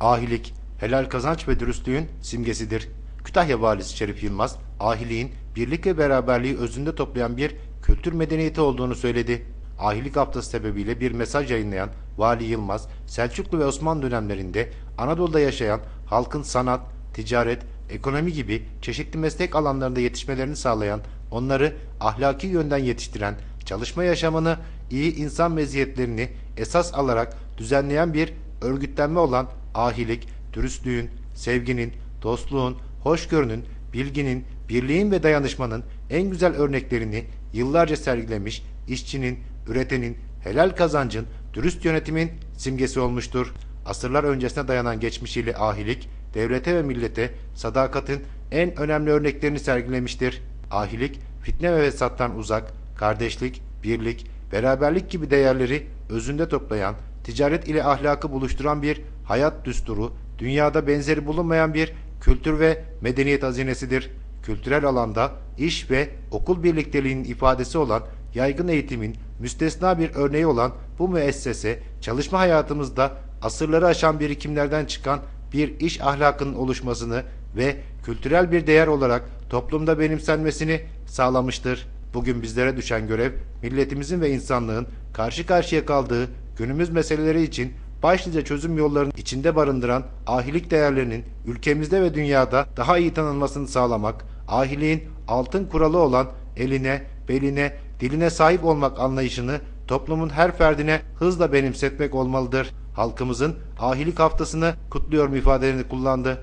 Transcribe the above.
Ahilik, helal kazanç ve dürüstlüğün simgesidir. Kütahya Valisi Şerif Yılmaz, ahiliğin birlik ve beraberliği özünde toplayan bir kültür medeniyeti olduğunu söyledi. Ahilik haftası sebebiyle bir mesaj yayınlayan Vali Yılmaz, Selçuklu ve Osmanlı dönemlerinde Anadolu'da yaşayan halkın sanat, ticaret, ekonomi gibi çeşitli meslek alanlarında yetişmelerini sağlayan, onları ahlaki yönden yetiştiren, çalışma yaşamını, iyi insan meziyetlerini esas alarak düzenleyen bir örgütlenme olan ahilik, dürüstlüğün, sevginin, dostluğun, hoşgörünün, bilginin, birliğin ve dayanışmanın en güzel örneklerini yıllarca sergilemiş, işçinin, üretenin, helal kazancın, dürüst yönetimin simgesi olmuştur. Asırlar öncesine dayanan geçmişiyle ahilik, devlete ve millete sadakatin en önemli örneklerini sergilemiştir. Ahilik, fitne ve fesattan uzak, kardeşlik, birlik, beraberlik gibi değerleri özünde toplayan, ticaret ile ahlakı buluşturan bir hayat düsturu, dünyada benzeri bulunmayan bir kültür ve medeniyet hazinesidir. Kültürel alanda iş ve okul birlikteliğinin ifadesi olan yaygın eğitimin müstesna bir örneği olan bu müessese çalışma hayatımızda asırları aşan birikimlerden çıkan bir iş ahlakının oluşmasını ve kültürel bir değer olarak toplumda benimsenmesini sağlamıştır. Bugün bizlere düşen görev milletimizin ve insanlığın karşı karşıya kaldığı günümüz meseleleri için başlıca çözüm yollarının içinde barındıran ahilik değerlerinin ülkemizde ve dünyada daha iyi tanınmasını sağlamak, ahiliğin altın kuralı olan eline, beline, diline sahip olmak anlayışını toplumun her ferdine hızla benimsetmek olmalıdır. Halkımızın ahilik haftasını kutluyorum ifadelerini kullandı.